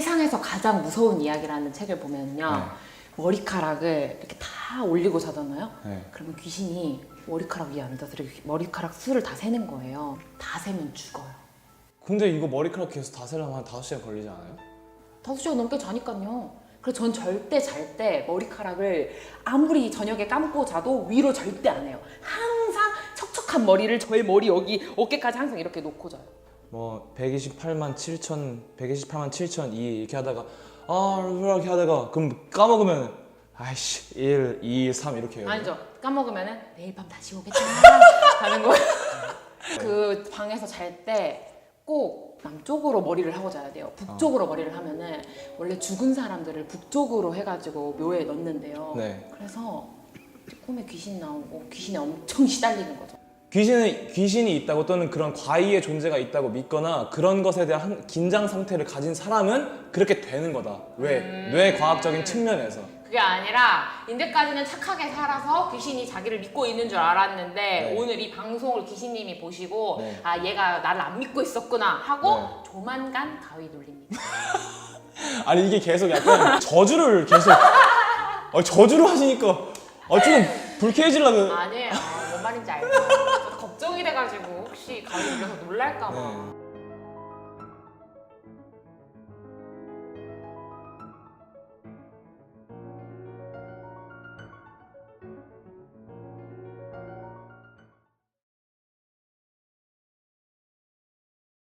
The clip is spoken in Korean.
세상에서 가장 무서운 이야기라는 책을 보면요. 네. 머리카락을 이렇게 다 올리고 자잖아요. 네. 그러면 귀신이 머리카락 위에 앉아서 이렇게 머리카락 수를 다 세는 거예요. 다 세면 죽어요. 근데 이거 머리카락 계속 다 세려면 한 5시간 걸리지 않아요? 다섯 시간 넘게 자니까요. 그래서 전 절대 잘 때 머리카락을 아무리 저녁에 감고 자도 위로 절대 안 해요. 항상 척척한 머리를 저의 머리 여기 어깨까지 항상 이렇게 놓고 자요. 뭐 128만 7천 128만 7천 2 이렇게 하다가 아 이렇게 하다가 그럼 까먹으면 아이씨 1 2 3 이렇게 해요. 아니죠. 까먹으면은 내일 밤 다시 오겠다 하는 거예요. 그 방에서 잘 때 꼭 남쪽으로 머리를 하고 자야 돼요. 북쪽으로 머리를 하면은 원래 죽은 사람들을 북쪽으로 해가지고 묘에 넣는데요. 네. 그래서 꿈에 귀신 나오고 귀신에 엄청 시달리는 거죠. 귀신은 귀신이 있다고 또는 그런 과의의 존재가 있다고 믿거나 그런 것에 대한 한- 긴장 상태를 가진 사람은 그렇게 되는 거다. 왜? 음. 뇌 과학적인 측면에서. 그게 아니라 이제까지는 착하게 살아서 귀신이 자기를 믿고 있는 줄 알았는데 네. 오늘 이 방송을 귀신님이 보시고 네. 아 얘가 나를 안 믿고 있었구나 하고 네. 조만간 가위 눌립니다. 아니 이게 계속 약간 저주를 계속 아, 저주를 하시니까 아, 좀 불쾌해지려고. 아니에요. 뭔 말인지 알죠. 걱정이 돼가지고 혹시 가위 눌려서 놀랄까봐. 네.